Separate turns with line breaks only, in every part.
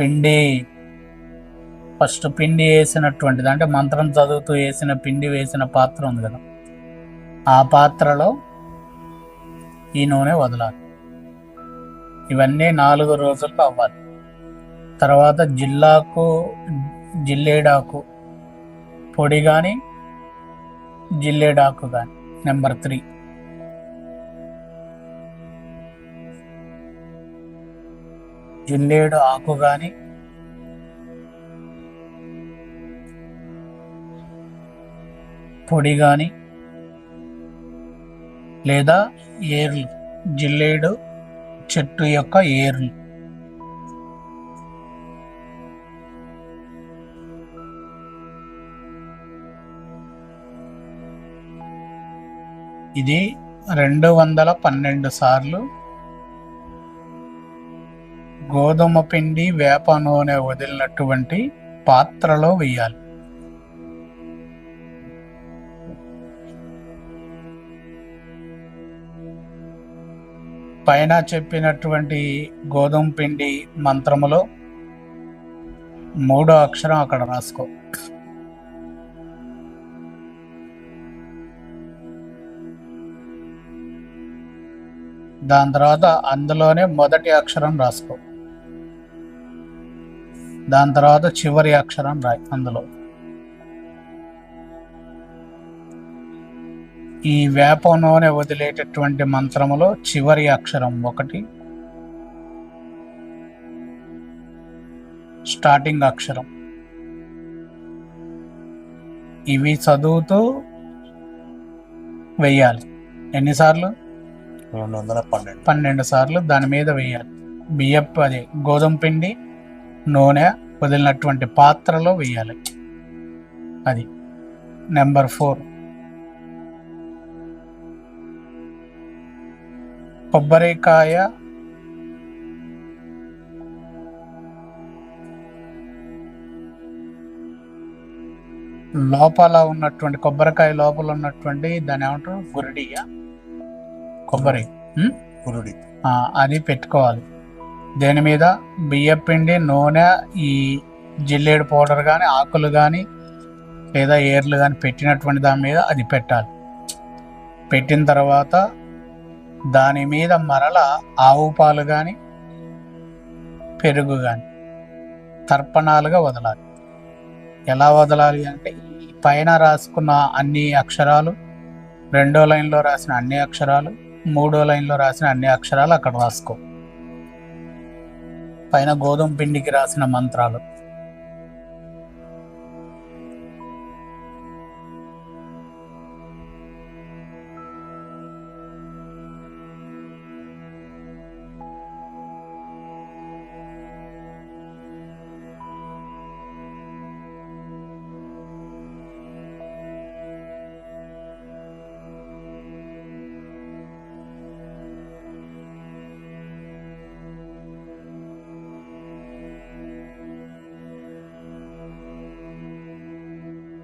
పిండి. ఫస్ట్ పిండి వేసినటువంటిది అంటే మంత్రం చదువుతూ వేసిన పిండి వేసిన పాత్ర ఉంది కదా. ఆ పాత్రలో ఈ నూనె వదలాలి. ఇవన్నీ నాలుగు రోజుల్లో అవ్వాలి. తర్వాత జిల్లాకు జిల్లేడాకు పొడి కానీ జిల్లేడాకు కానీ నెంబర్ త్రీ. జిల్లేడు ఆకు కానీ పొడి కానీ లేదా ఏర్లు జిల్లేడు చెట్టు యొక్క ఏర్లు. ఇది రెండు వందల పన్నెండు సార్లు గోధుమ పిండి వేప నూనె వదిలినటువంటి పాత్రలో వేయాలి. పైన చెప్పినటువంటి గోధుమ పిండి మంత్రములో మూడో అక్షరం అక్కడ రాసుకో. దాని తర్వాత అందులోనే మొదటి అక్షరం రాసుకో. దాని తర్వాత చివరి అక్షరం రాయి అందులో. ఈ వేప నూనె వదిలేటటువంటి మంత్రములో చివరి అక్షరం ఒకటి స్టార్టింగ్ అక్షరం. ఇవి చదువుతూ వెయ్యాలి. ఎన్నిసార్లు?
రెండు వందల పన్నెండు.
పన్నెండు సార్లు దాని మీద వేయాలి బియ్యపు అది గోధుమ పిండి నూనె వదిలినటువంటి పాత్రలో వేయాలి. అది నెంబర్ ఫోర్. కొబ్బరికాయ లోపల ఉన్నటువంటి కొబ్బరికాయ లోపల ఉన్నటువంటి దాని ఏమంటారు? గురిడియా? కొబ్బరి. ఆ, అది పెట్టుకోవాలి. దేని మీద? బియ్యం పిండి నూనె ఈ జిల్లేడు పౌడర్ కానీ ఆకులు కానీ లేదా ఏర్లు కానీ పెట్టినటువంటి దాని మీద అది పెట్టాలి. పెట్టిన తర్వాత దాని మీద మరల ఆవు పాలు కానీ పెరుగు కానీ తర్పణాలుగా వదలాలి. ఎలా వదలాలి అంటే పైన రాసుకున్న అన్ని అక్షరాలు రెండో లైన్లో రాసిన అన్ని అక్షరాలు మూడో లైన్లో రాసిన అన్ని అక్షరాలు అక్కడ రాసుకో. పైన గోధుమ పిండికి రాసిన మంత్రాలు.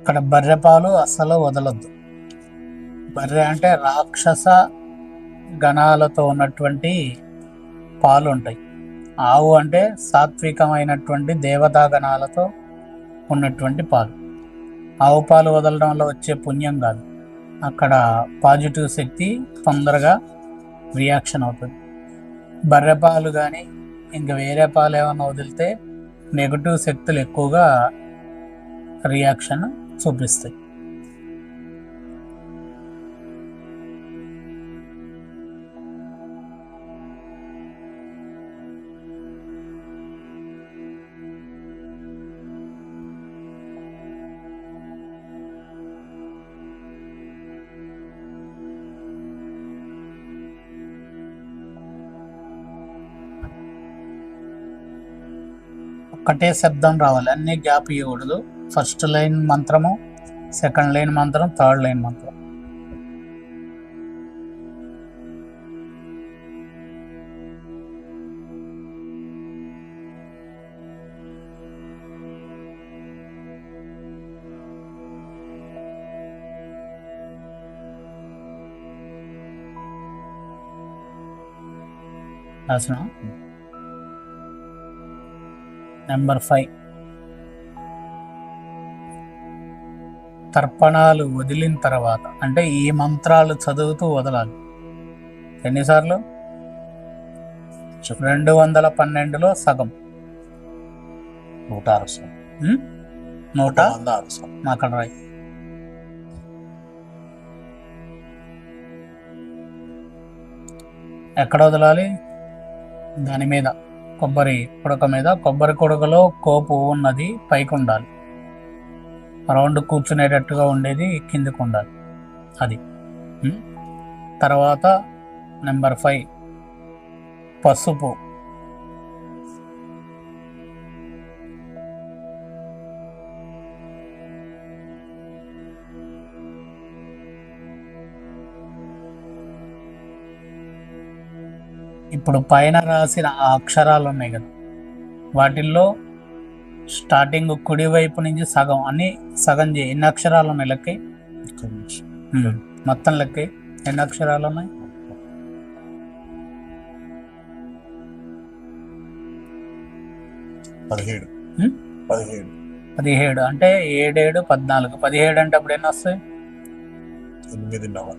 ఇక్కడ బర్రె పాలు అస్సలు వదలొద్దు. బర్రె అంటే రాక్షస గణాలతో ఉన్నటువంటి పాలు ఉంటాయి ఆవు అంటే సాత్వికమైనటువంటి దేవతా గణాలతో ఉన్నటువంటి పాలు. ఆవు పాలు వదలడం వల్ల వచ్చే పుణ్యం కాదు. అక్కడ పాజిటివ్ శక్తి తొందరగా రియాక్షన్ అవుతుంది. బర్రె పాలు కానీ ఇంకా వేరే పాలు ఏమైనా వదిలితే నెగటివ్ శక్తులు ఎక్కువగా రియాక్షన్ చూపిస్తాయి ఒక్కటే శబ్దం రావాలి. అన్ని గ్యాప్ ఇవ్వకూడదు ఫస్ట్ లైన్ మంత్రము సెకండ్ లైన్ మంత్రం థర్డ్ లైన్ మంత్రం. రాసిన? నెంబర్ ఫైవ్ తర్పణాలు వదిలిన తర్వాత అంటే ఈ మంత్రాలు చదువుతూ వదలాలి. ఎన్నిసార్లు? రెండు వందల పన్నెండులో సగం.
నూట ఆరు?
నూట?
వంద ఆరు సార్.
అక్కడ రాయి. ఎక్కడ వదలాలి? దాని మీద. కొబ్బరి కుడక మీద. కొబ్బరి కుడకలో కోపు ఉన్నది పైకి ఉండాలి రౌండ్ కూర్చునేటట్టుగా ఉండేది కిందకు ఉండాలి అది. తర్వాత నెంబర్ ఫైవ్. పసుపు. ఇప్పుడు పైన రాసిన ఆ అక్షరాలు ఉన్నాయి కదా. వాటిల్లో స్టార్టింగ్ కుడి వైపు నుంచి సగం అన్ని సగం చేయి ఎన్ని అక్షరాలు ఉన్నాయి లెక్క. మొత్తం లెక్క ఎన్ని అక్షరాలు ఉన్నాయి
పదిహేడు? పదిహేడు.
పదిహేడు అంటే ఏడేడు పద్నాలుగు. పదిహేడు అంటే అప్పుడు ఎన్ని వస్తాయి?
ఎనిమిదిన్నర.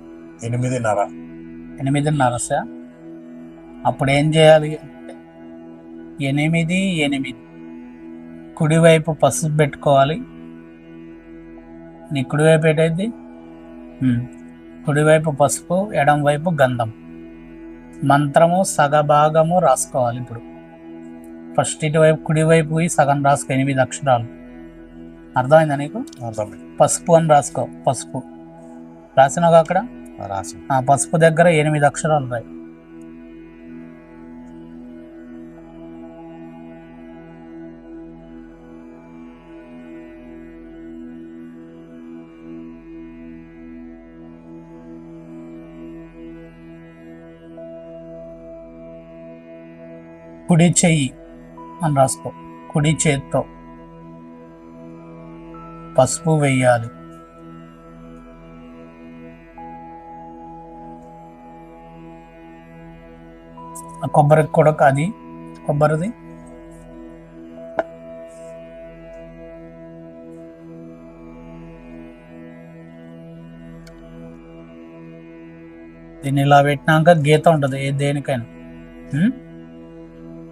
ఎనిమిదిన్నర.
ఎనిమిదిన్నర వస్తాయా? అప్పుడు ఏం చేయాలి? ఎనిమిది ఎనిమిది. కుడివైపు పసుపు పెట్టుకోవాలి. నీ కుడివైపు ఏంటైంది? కుడివైపు పసుపు ఎడం వైపు గంధం. మంత్రము సగభాగము రాసుకోవాలి ఇప్పుడు. ఫస్ట్ ఇటువైపు కుడివైపు పోయి సగం రాసుకో ఎనిమిది అక్షరాలు. అర్థమైందా నీకు?
అర్థమైంది.
పసుపు అని రాసుకో పసుపు. రాసినావు అక్కడ?
రాసి
ఆ పసుపు దగ్గర ఎనిమిది అక్షరాలు రాయి. కుడి చెయ్యి అని రాసుకో. కుడి చేత్తో పసుపు వేయాలి. ఆ కొబ్బరి కూడా అది కొబ్బరిది? దీన్ని ఇలా పెట్టినాక గీత ఉంటుంది ఏ దేనికైనా.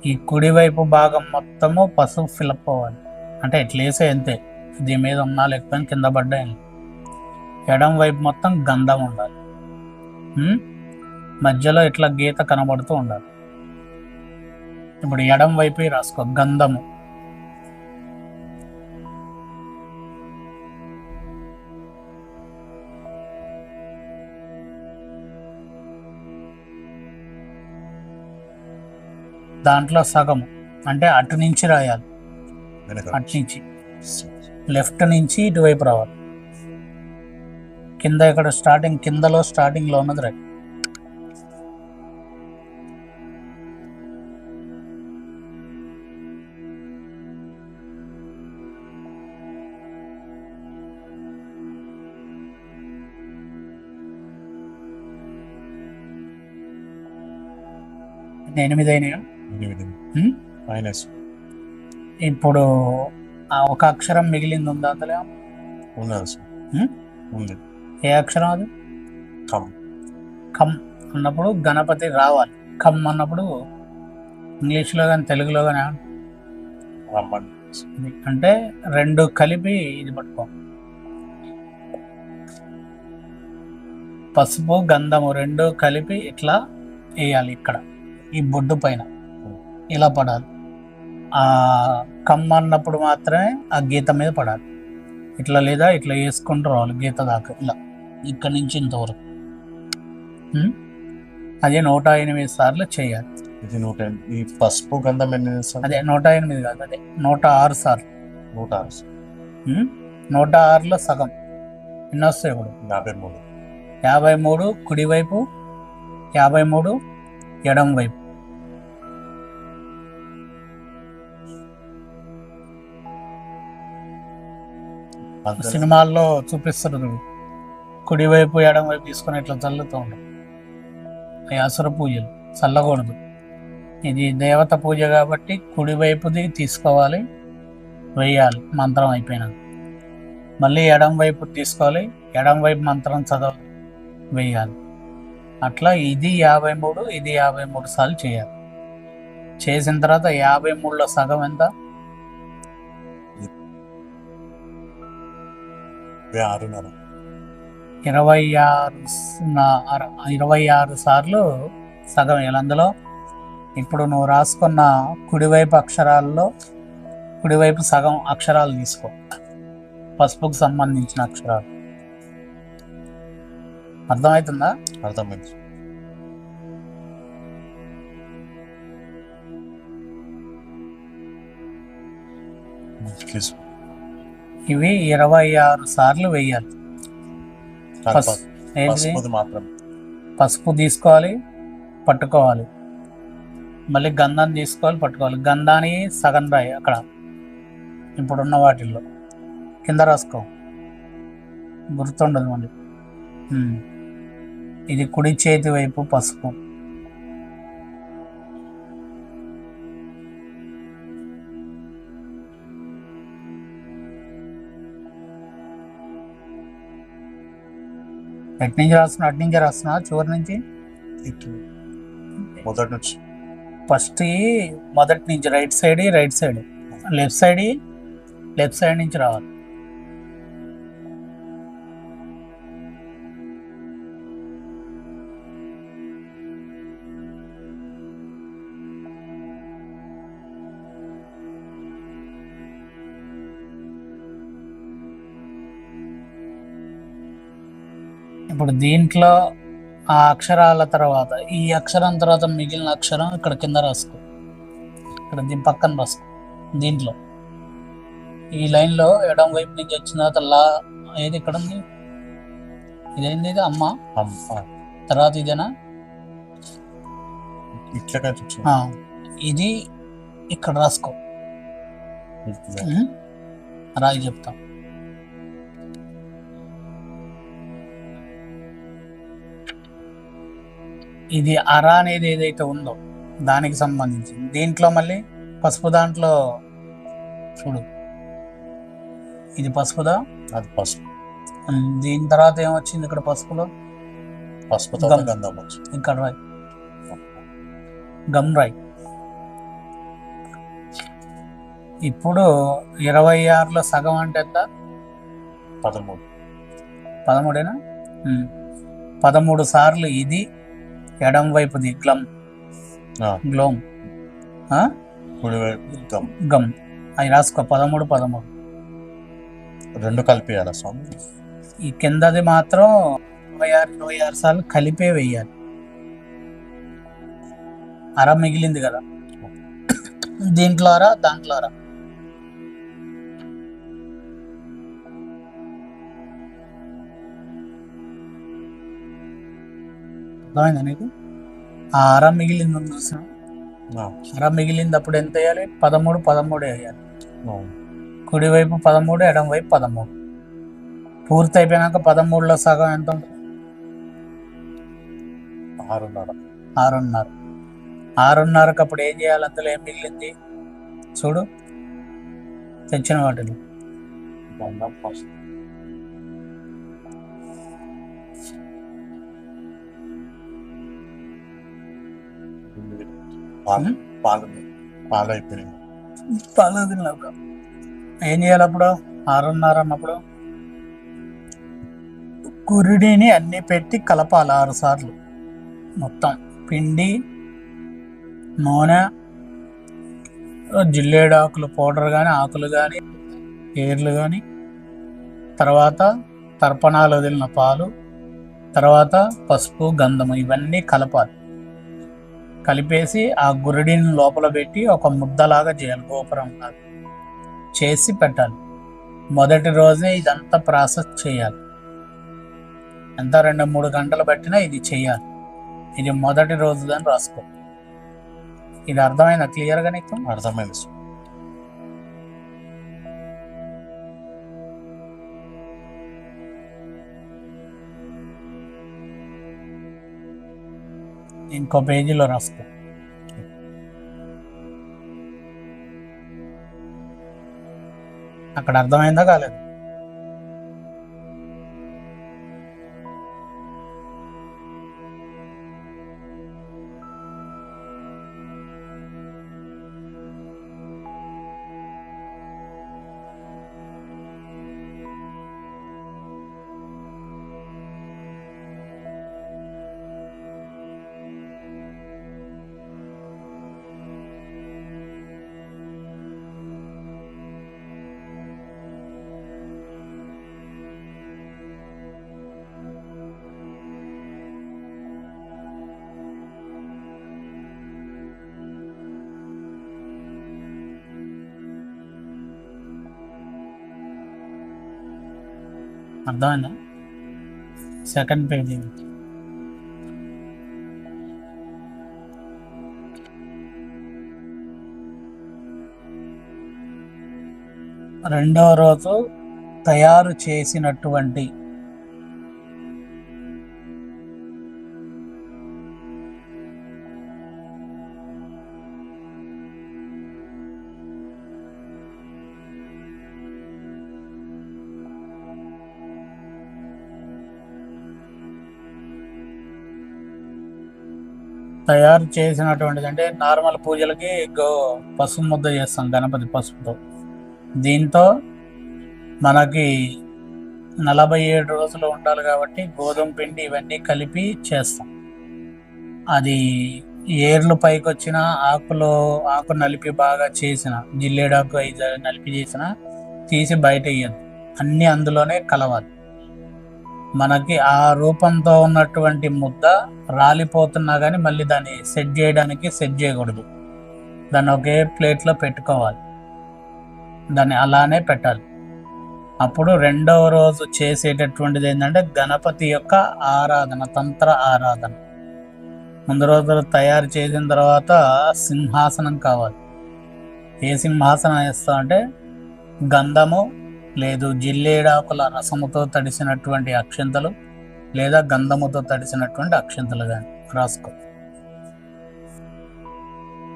ఈ కుడివైపు భాగం మొత్తము పసుపు ఫిలప్ అవ్వాలి. అంటే ఎట్లేసే అంతే. దీని మీద ఉన్నా లేకపోయినా కింద పడ్డా ఎడం వైపు మొత్తం గంధం ఉండాలి. మధ్యలో ఇట్లా గీత కనబడుతూ ఉండాలి. ఇప్పుడు ఎడం వైపు రాసుకో. గంధము. దాంట్లో సగము అంటే అటు నుంచి రాయాలి. అటు నుంచి. లెఫ్ట్ నుంచి ఇటువైపు రావాలి. కింద ఇక్కడ స్టార్టింగ్ కిందలో స్టార్టింగ్లో ఉన్నది రైట్. ఎనిమిది అయినాయా?
మైనస్
ఇప్పుడు ఆ ఒక అక్షరం మిగిలింది ఉందా అందులో?
ఉన్నది సార్? ఉంది.
ఏ అక్షరం అది?
కమ్
కమ్ అన్నప్పుడు గణపతి రావాలి. కమ్ అన్నప్పుడు ఇంగ్లీష్లో కానీ తెలుగులో కానీ
రమ్మని.
అంటే రెండు కలిపి ఇది పట్టుకో. పసుపు గంధము రెండు కలిపి ఇట్లా వేయాలి ఇక్కడ. ఈ బొడ్డు పైన. ఇలా పడాలి. ఆ కమ్ అన్నప్పుడు మాత్రమే ఆ గీత మీద పడాలి. ఇట్లా లేదా ఇట్లా వేసుకుంటూ రావాలి గీత దాకా ఇలా. ఇక్కడ నుంచి ఇంతవరకు? అదే నూట ఎనిమిది సార్లు చేయాలి.
ఇది నూట. ఈ పసుపు గంధం ఎన్ని
అదే నూట ఎనిమిది కాదు అదే నూట ఆరు సార్లు.
నూట ఆరు?
నూట ఆరులో సగం. ఎన్ని వస్తాయి ఇప్పుడు?
యాభై మూడు.
యాభై మూడు కుడివైపు యాభై మూడు ఎడం వైపు సినిమాల్లో చూపిస్తారు చూడు కుడివైపు ఎడం వైపు తీసుకొని ఇట్లా చల్లుతూ ఉండవు అవి అసుర పూజలు చల్లకూడదు. ఇది దేవత పూజ కాబట్టి కుడివైపుది తీసుకోవాలి వేయాలి మంత్రం అయిపోయినాక మళ్ళీ ఎడం వైపు తీసుకోవాలి ఎడం వైపు మంత్రం చదవాలి వేయాలి. అట్లా ఇది యాభై మూడు ఇది యాభై మూడు సార్లు చేయాలి. చేసిన తర్వాత యాభై మూడులో సగం ఎంత?
ఇరవై ఆరున్నర.
ఇరవై ఆరు ఇరవై ఆరు సార్లు సగం అందులో ఇప్పుడు నువ్వు రాసుకున్న కుడివైపు అక్షరాల్లో కుడివైపు సగం అక్షరాలు తీసుకో. పసుపుకు సంబంధించిన అక్షరాలు. అర్థమవుతుందా?
అర్థమైంది. ప్లీజ్.
ఇవి ఇరవై ఆరు సార్లు వేయాలి. పసుపు తీసుకోవాలి పట్టుకోవాలి. మళ్ళీ గంధం తీసుకోవాలి పట్టుకోవాలి. గంధాన్ని సగం రాయి అక్కడ. ఇప్పుడున్న వాటిల్లో. కింద రాసుకో. గుర్తుండదు మళ్ళీ. ఇది కుడి చేతి వైపు పసుపు. ఎటు నుంచి రాస్తున్నా అటు నుంచి రాస్తున్నా చివరి నుంచి
మొదటి నుంచి.
ఫస్ట్ మొదటి నుంచి right side right side. Left side left side నుంచి రావాలి. ఇప్పుడు దీంట్లో ఆ అక్షరాల తర్వాత ఈ అక్షరం తర్వాత మిగిలిన అక్షరం ఇక్కడ కింద రాసుకో. ఇక్కడ దీని పక్కన రాసుకో దీంట్లో. ఈ లైన్లో ఎడం వైపు నుంచి వచ్చిన తర్వాత లా ఏది ఇక్కడ ఉంది? ఇదేంది ఇది? అమ్మ?
అమ్- ఆ,
తర్వాత ఇదేనా?
ఇట్లా
ఇది ఇక్కడ రాసుకో? రాయి చెప్తా. ఇది అర అనేది ఏదైతే ఉందో దానికి సంబంధించింది దీంట్లో మళ్ళీ పసుపు దాంట్లో చూడు. ఇది పసుపుదా?
అది పసుపు.
దీని తర్వాత ఏమొచ్చింది ఇక్కడ పసుపులో.
గంధం వచ్చి.
ఇక్కడ రాయి. గమ్ రాయి. ఇప్పుడు ఇరవై ఆరులో సగం అంటే ఎంత?
పదమూడు.
పదమూడేనా. పదమూడు సార్లు ఇది ఎడం వైపుది గ్లం గ్లోమ్.
గమ్.
గమ్. అవి రాసుకో పదమూడు పదమూడు.
రెండు కలిపేయాలా స్వామి?
ఈ కిందది మాత్రం ఇరవై ఆరు ఇరవై ఆరు సార్లు కలిపే వెయ్యాలి. అర మిగిలింది కదా. దీంట్లో అరా దాంట్లో అరా అర్థమైందా నీకు? ఆ అర మిగిలింది ఉంది చూసిన? అర మిగిలింది అప్పుడు ఎంత వేయాలి? పదమూడు పదమూడు వేయాలి. కుడివైపు పదమూడు ఎడం వైపు పదమూడు. పూర్తి అయిపోయినాక పదమూడులో సగం ఎంత ఉంటుంది
ఆరున్నర.
ఆరున్నర. ఆరున్నరకు అప్పుడు ఏం చేయాలి? అందులో ఏం మిగిలింది? చూడు. తెచ్చిన వాటిలో.
గంధం పాలు
ఉమ్.
పాలు పాలు అయిపోయినాయి
ఏం చేయాలి అప్పుడు ఆరున్నర అన్నప్పుడు కురిడిని అన్ని పెట్టి కలపాలి ఆరు సార్లు. మొత్తం పిండి నూనె జిల్లేడు ఆకులు పౌడర్ కానీ ఆకులు కానీ ఏర్లు కానీ తర్వాత తర్పణాలు వదిలిన పాలు తర్వాత పసుపు గంధము ఇవన్నీ కలపాలి. కలిపేసి ఆ గురిడిని లోపల పెట్టి ఒక ముద్దలాగా చేయాలి గోపురం లాగా. చేసి పెట్టాలి. మొదటి రోజే ఇదంతా ప్రాసెస్ చేయాలి. ఎంత రెండు మూడు గంటలు పట్టినా ఇది చేయాలి. ఇది మొదటి రోజు అని రాసుకో. ఇది అర్థమైన క్లియర్గా నీకు?
అర్థమైంది
ఇంకో పేజీలో రాస్తా అక్కడ అర్థమైందా కాలేదు? అర్థమైందా? సెకండ్ పేజీ రెండవ రోజు తయారు చేసినటువంటి తయారు చేసినటువంటిది అంటే నార్మల్ పూజలకి గో పసుపు ముద్ద చేస్తాం గణపతి పసుపుతో. దీంతో మనకి నలభై ఏడు రోజులు ఉండాలి కాబట్టి గోధుమ పిండి ఇవన్నీ కలిపి చేస్తాం. అది ఏర్లు పైకి వచ్చిన ఆకులో ఆకు నలిపి బాగా చేసిన జిల్లేడాకు ఐదు నలిపి చేసిన తీసి బయట వేయద్దు అన్నీ అందులోనే కలవాలి. మనకి ఆ రూపంతో ఉన్నటువంటి ముద్ద రాలిపోతున్నా కానీ మళ్ళీ దాన్ని సెట్ చేయడానికి సెట్ చేయకూడదు. దాన్ని ఒకే ప్లేట్లో పెట్టుకోవాలి. దాన్ని అలానే పెట్టాలి. అప్పుడు రెండవ రోజు చేసేటటువంటిది ఏంటంటే గణపతి యొక్క ఆరాధన తంత్ర ఆరాధన. ముందు రోజు తయారు చేసిన తర్వాత సింహాసనం కావాలి. ఏ సింహాసనం వేస్తామంటే గంధము లేదు జిల్లేడాకుల రసముతో తడిసినటువంటి అక్షంతలు లేదా గంధముతో తడిసినటువంటి అక్షంతలు కానీ రాసుకో.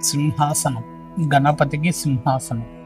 సింహాసనం. గణపతికి సింహాసనం.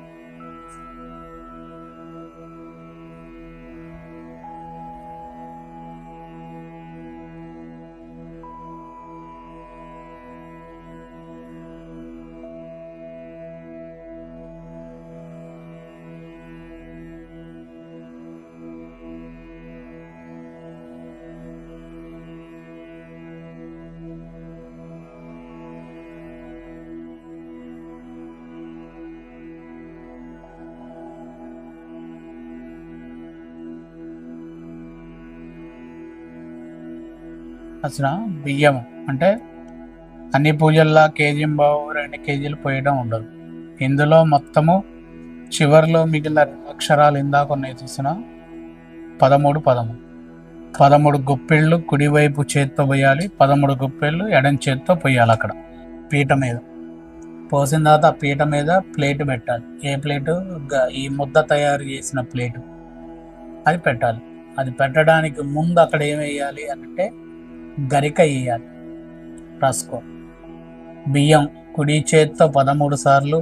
అసలు బియ్యం అంటే అన్ని పూజల్లో కేజీ బావు రెండు కేజీలు పోయడం ఉండదు. ఇందులో మొత్తము చివరిలో మిగిలిన అక్షరాలు ఇందాక ఉన్నాయి చూసిన? పదమూడు పదమూడు పదమూడు గుప్పిళ్ళు కుడివైపు చేత్తో పోయాలి పదమూడు గుప్పిళ్ళు ఎడం చేత్తో పోయాలి అక్కడ పీట మీద. పోసిన తర్వాత ఆ పీట మీద ప్లేట్ పెట్టాలి. ఏ ప్లేటు? గ- ఈ ముద్ద తయారు చేసిన ప్లేటు. అది పెట్టాలి. అది పెట్టడానికి ముందు అక్కడ ఏం వేయాలి అంటే గరిక వేయాలి రాసుకో. బియ్యం కుడి చేత్తో పదమూడు సార్లు.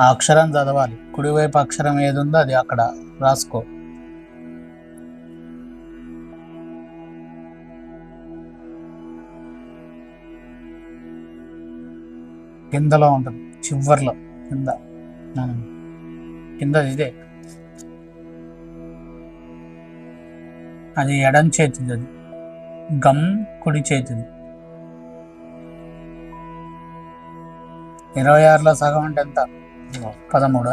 ఆ అక్షరం చదవాలి. కుడివైపు అక్షరం ఏది ఉందో అది అక్కడ. రాసుకో. కిందలో ఉంటుంది. చివర్లో. కింద. కింద ఇదే. అది ఎడం చేతిది అది. గమ్ కుడి చేతిది. ఇరవై ఆరులో సగం అంటే ఎంత? పదమూడు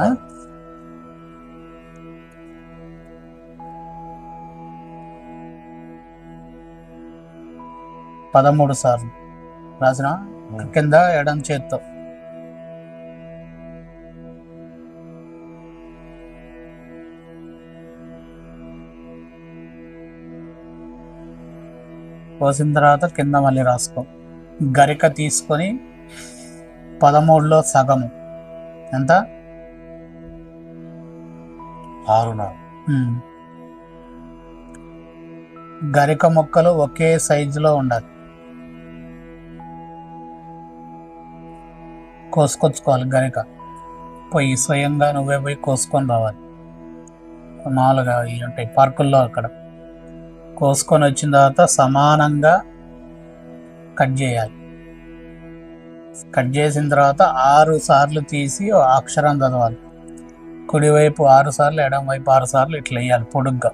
పదమూడు సార్లు. రాసిన? కింద ఎడం చేత్తో. పోసిన తర్వాత కింద మళ్ళీ రాసుకో. గరిక తీసుకొని పదమూడులో సగము. ఎంత?
ఆరున్నర.
గరిక మొక్కలు ఒకే సైజులో ఉండాలి. కోసుకొచ్చుకోవాలి గనుక పోయి స్వయంగా నువ్వే పోయి కోసుకొని రావాలి. మామూలుగా ఇవి ఉంటాయి పార్కుల్లో అక్కడ. కోసుకొని వచ్చిన తర్వాత సమానంగా కట్ చేయాలి. కట్ చేసిన తర్వాత ఆరు సార్లు తీసి అక్షరం చదవాలి. కుడివైపు ఆరు సార్లు ఎడం వైపు ఆరు సార్లు ఇట్లా వేయాలి పొడుగ్గా.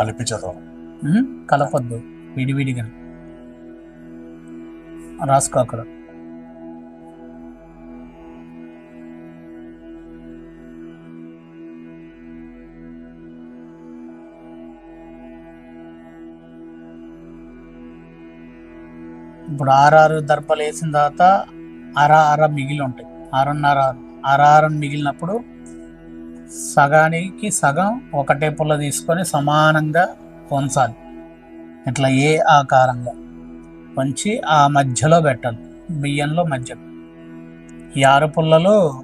కలిపి చదవాలి?
కలపొద్దు విడివిడిగా. రాసుకో అక్కడ. ఇప్పుడు ఆరారు దర్పలు వేసిన తర్వాత అర అర మిగిలి ఉంటాయి. ఆరున్నర అర మిగిలినప్పుడు సగానికి సగం ఒకటే పుల్ల తీసుకొని సమానంగా పొంచాలి. ఇట్లా ఏ ఆకారంగా వంచి ఆ మధ్యలో పెట్టాలి. బియ్యంలో మధ్య ఈ ఆరు పుల్లలు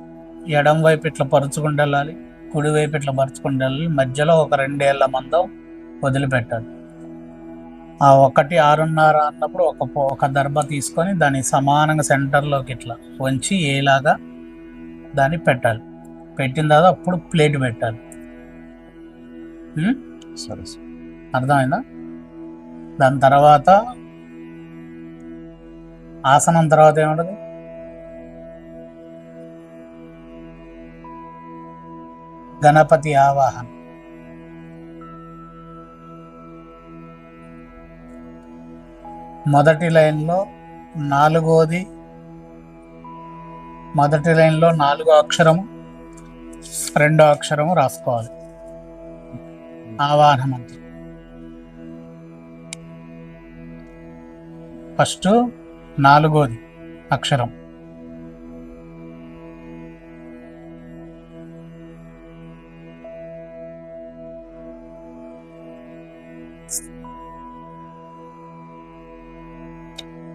ఎడం వైపు ఇట్లా పరుచుకుంటూ వెళ్ళాలి కుడి వైపు ఇట్లా పరుచుకుంటూ వెళ్ళాలి మధ్యలో ఒక రెండేళ్ళ మందం వదిలిపెట్టాలి. ఆ ఒకటి ఆరున్నర అన్నప్పుడు ఒక ఒక దర్భ తీసుకొని దాన్ని సమానంగా సెంటర్లోకి ఇట్లా వంచి ఏలాగా దాన్ని పెట్టాలి. పెట్టిన తర్వాత అప్పుడు ప్లేట్ పెట్టాలి?
సరే సార్.
అర్థమైందా? దాని తర్వాత ఆసనం తర్వాత ఏముంటది? గణపతి ఆవాహన. మొదటి లైన్లో నాలుగోది మొదటి లైన్లో నాలుగో అక్షరము రెండో అక్షరము రాసుకోవాలి. ఆవాహన మంత్రం. ఫస్ట్ నాలుగోది అక్షరం.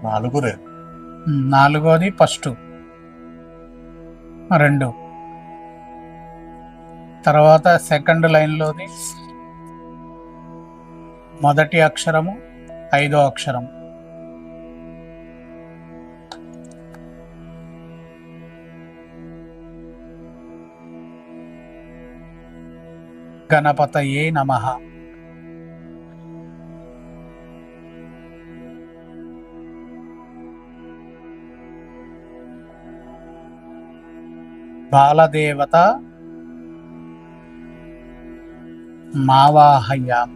నాలుగు రే
నాలుగోది ఫస్ట్. రెండు. తర్వాత సెకండ్ లైన్లోది మొదటి అక్షరము ఐదో అక్షరం. గణపతయే నమ. బాలదేవత మావాహయ్యా.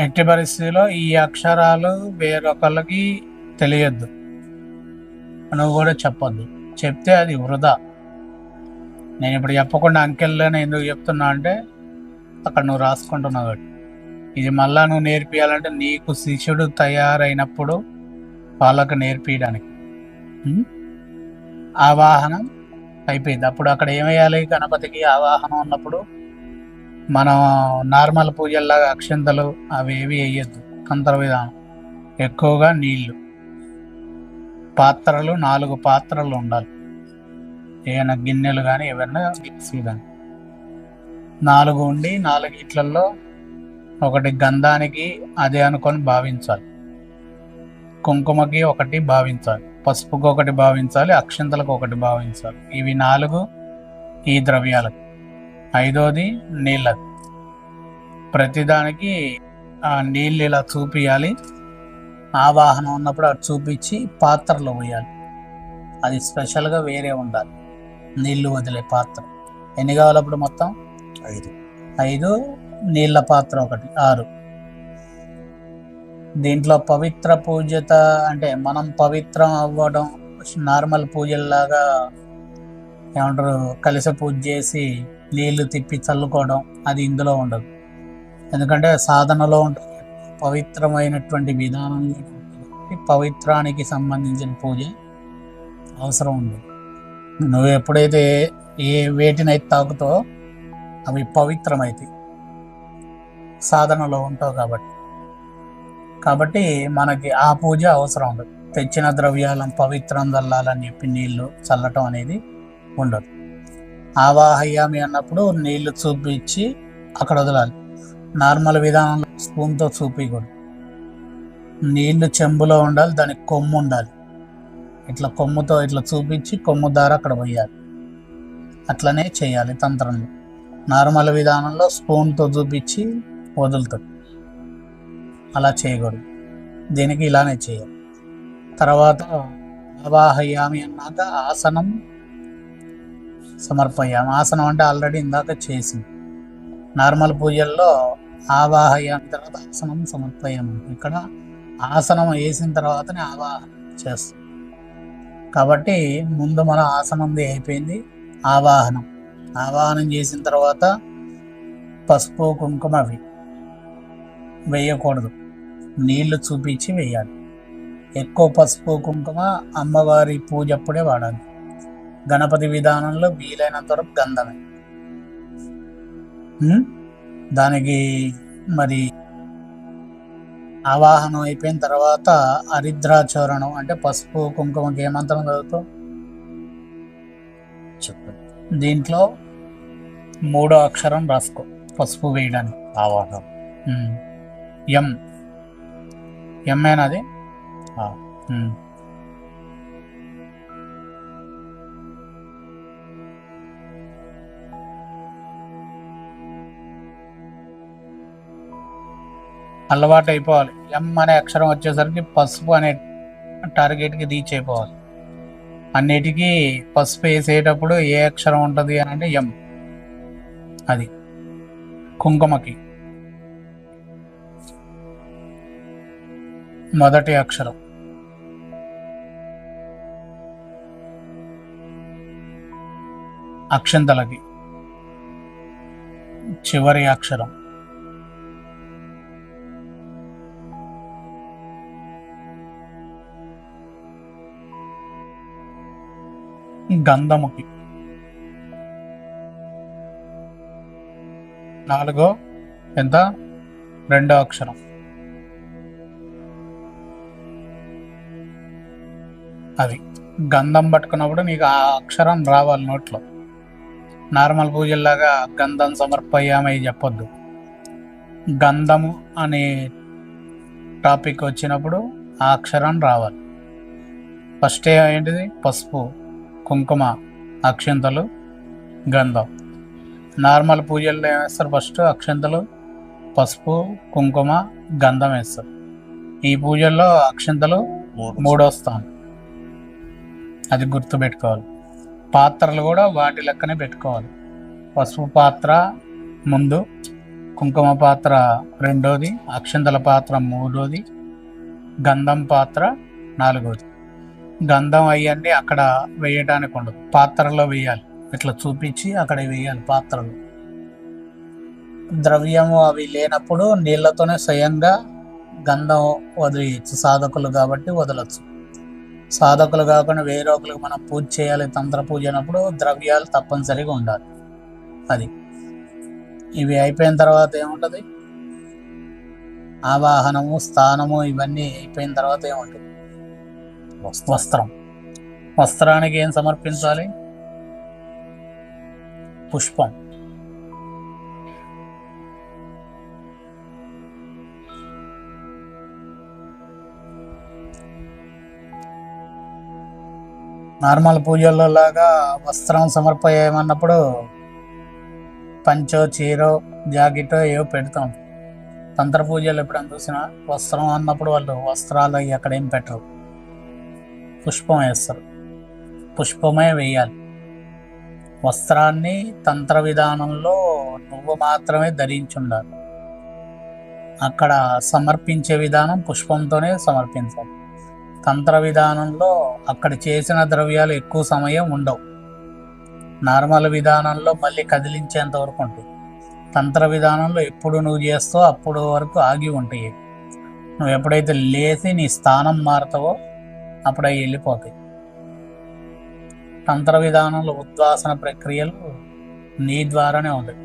ఎట్టి పరిస్థితిలో ఈ అక్షరాలు వేరొకళ్ళకి తెలియద్దు. నువ్వు కూడా చెప్పొద్దు. చెప్తే అది వృధా. నేను ఇప్పుడు చెప్పకుండా అంకెల్లోనే ఎందుకు చెప్తున్నా అంటే అక్కడ నువ్వు రాసుకుంటున్నావు కాబట్టి. ఇది మళ్ళా నువ్వు నేర్పియాలంటే నీకు శిష్యుడు తయారైనప్పుడు వాళ్ళకు నేర్పించడానికి ఆవాహనం అయిపోయింది. అప్పుడు అక్కడ ఏమేయాలి గణపతికి ఆవాహనం ఉన్నప్పుడు మనం నార్మల్ పూజల్లాగా అక్షంతలు అవి ఏవి వేయద్దు. తంత్ర విధానం. ఎక్కువగా నీళ్ళు. పాత్రలు నాలుగు పాత్రలు ఉండాలి. ఏమైనా గిన్నెలు కానీ ఏమైనా మిక్సీ కానీ నాలుగు ఉండి నాలుగు ఇట్లల్లో ఒకటి గంధానికి అదే అనుకొని భావించాలి. కుంకుమకి ఒకటి భావించాలి. పసుపుకి ఒకటి భావించాలి. అక్షంతలకు ఒకటి భావించాలి. ఇవి నాలుగు ఈ ద్రవ్యాలకు. ఐదోది నీళ్ళది ప్రతిదానికి ఆ నీళ్ళు ఇలా చూపియాలి. ఆవాహనం ఉన్నప్పుడు అది చూపించి పాత్రలో పోయాలి అది స్పెషల్గా వేరే ఉండాలి. నీళ్ళు వదిలే పాత్ర. ఎన్ని కావాలి అప్పుడు మొత్తం?
ఐదు.
ఐదు నీళ్ళ పాత్ర ఒకటి ఆరు. దీంట్లో పవిత్ర పూజత అంటే మనం పవిత్రం అవ్వడం నార్మల్ పూజల్లాగా ఏమంటారు కలిసి పూజ చేసి నీళ్ళు తిప్పి చల్లుకోవడం అది ఇందులో ఉండదు. ఎందుకంటే సాధనలో ఉంటుంది పవిత్రమైనటువంటి విధానంలో ఉంటుంది పవిత్రానికి సంబంధించిన పూజ అవసరం ఉంది నువ్వు ఎప్పుడైతే ఏ వేటినైతే తాకుతో అవి పవిత్రమైతాయి. సాధనలో ఉంటావు కాబట్టి. కాబట్టి మనకి ఆ పూజ అవసరం ఉండదు. తెచ్చిన ద్రవ్యాలను పవిత్రం చల్లాలని చెప్పి నీళ్ళు చల్లటం అనేది ఉండదు. ఆవాహయామి అన్నప్పుడు నీళ్ళు చూపించి అక్కడ వదలాలి. నార్మల్ విధానంలో స్పూన్తో చూపించకూడదు నీళ్ళు చెంబులో ఉండాలి దానికి కొమ్ము ఉండాలి. ఇట్లా కొమ్ముతో ఇట్లా చూపించి కొమ్ము దార అక్కడ పోయాలి. అట్లనే చేయాలి తంత్రంలో. నార్మల్ విధానంలో స్పూన్తో చూపించి వదులుతాడు. అలా చేయకూడదు. దీనికి ఇలానే చేయాలి. తర్వాత అవాహయామి అన్నాక ఆసనం సమర్పయామి. ఆసనం అంటే ఆల్రెడీ ఇందాక చేసింది. నార్మల్ పూజల్లో ఆవాహయామి తర్వాత ఆసనం సమర్పయామి. ఇక్కడ ఆసనం వేసిన తర్వాతనే ఆవాహన చేస్తాం. కాబట్టి ముందు మన ఆసనంది అయిపోయింది. ఆవాహనం. ఆవాహనం చేసిన తర్వాత పసుపు కుంకుమ అవి. వేయకూడదు. నీళ్ళు చూపించి వేయాలి. ఎక్కువ పసుపు కుంకుమ అమ్మవారి పూజ అప్పుడే వాడాలి. గణపతి విధానంలో వీలైనంత వరకు గంధమే? దానికి మరి ఆవాహనం అయిపోయిన తర్వాత హరిద్రాచరణం అంటే పసుపు కుంకుమకి ఏమంతరం చదువుతాం
చెప్పండి
దీంట్లో మూడో అక్షరం రాసుకో. పసుపు వేయడానికి.
ఆవాహనం.
ఎం ఎం అది?
ఆ.
అలవాటు అయిపోవాలి. ఎం అనే అక్షరం వచ్చేసరికి పసుపు అనే టార్గెట్కి రీచ్ అయిపోవాలి. అన్నిటికీ పసుపు వేసేటప్పుడు ఏ అక్షరం ఉంటుంది అని అంటే ఎం అది. కుంకుమకి. మొదటి అక్షరం. అక్షంతలకి చివరి అక్షరం. గంధముకి. నాలుగో ఎంత? రెండో అక్షరం. అది. గంధం పట్టుకున్నప్పుడు నీకు ఆ అక్షరం రావాలి నోట్లో. నార్మల్ పూజల్లాగా గంధం సమర్పయ్యామని చెప్పొద్దు. గంధము అనే టాపిక్ వచ్చినప్పుడు ఆ అక్షరం రావాలి. ఫస్ట్ ఏంటిది? పసుపు కుంకుమ అక్షంతలు గంధం. నార్మల్ పూజల్లో ఏం వేస్తారు ఫస్ట్? అక్షంతలు పసుపు కుంకుమ గంధం వేస్తారు. ఈ పూజల్లో అక్షంతలు
మూడో
స్థానం. అది గుర్తు పెట్టుకోవాలి. పాత్రలు కూడా వాటి లెక్కనే పెట్టుకోవాలి. పసుపు పాత్ర ముందు కుంకుమ పాత్ర రెండోది అక్షంతల పాత్ర మూడోది గంధం పాత్ర నాలుగోది. గంధం అవన్నీ అక్కడ వేయడానికి ఉండదు. పాత్రలో వేయాలి. ఇట్లా చూపించి అక్కడ వేయాలి పాత్రలు. ద్రవ్యము అవి లేనప్పుడు నీళ్ళతోనే స్వయంగా గంధం వదిలేయచ్చు. సాధకులు కాబట్టి వదలచ్చు. సాధకులు కాకుండా వేరొకరికి మనం పూజ చేయాలి తంత్ర పూజ అయినప్పుడు ద్రవ్యాలు తప్పనిసరిగా ఉండాలి. అది. ఇవి అయిపోయిన తర్వాత ఏముంటుంది? ఆవాహనము స్థానము ఇవన్నీ అయిపోయిన తర్వాత ఏముంటుంది?
వస్త్రం.
వస్త్రానికి ఏం సమర్పించాలి? పుష్పం. నార్మల్ పూజల్లో లాగా వస్త్రం సమర్పయమన్నప్పుడు పంచో చీరో జాకెటో ఏవో పెడతాం. తంత్ర పూజలు ఎప్పుడైనా చూసినా వస్త్రం అన్నప్పుడు వాళ్ళు వస్త్రాలు అవి అక్కడ ఏం పెట్టరు. పుష్పం వేస్తారు. పుష్పమే వేయాలి. వస్త్రాన్ని తంత్ర విధానంలో నువ్వు మాత్రమే ధరించి ఉండాలి అక్కడ సమర్పించే విధానం పుష్పంతోనే సమర్పించాలి. తంత్ర విధానంలో అక్కడ చేసిన ద్రవ్యాలు ఎక్కువ సమయం ఉండవు. నార్మల్ విధానంలో మళ్ళీ కదిలించేంత వరకు ఉంటుంది. తంత్ర విధానంలో ఎప్పుడు నువ్వు చేస్తావో అప్పుడు వరకు ఆగి ఉంటాయి. నువ్వు ఎప్పుడైతే లేచి నీ స్థానం మారుతావో అప్పుడు అవి వెళ్ళిపోతాయి. తంత్ర విధానంలో ఉద్వాసన ప్రక్రియలు నీ ద్వారానే ఉంటాయి.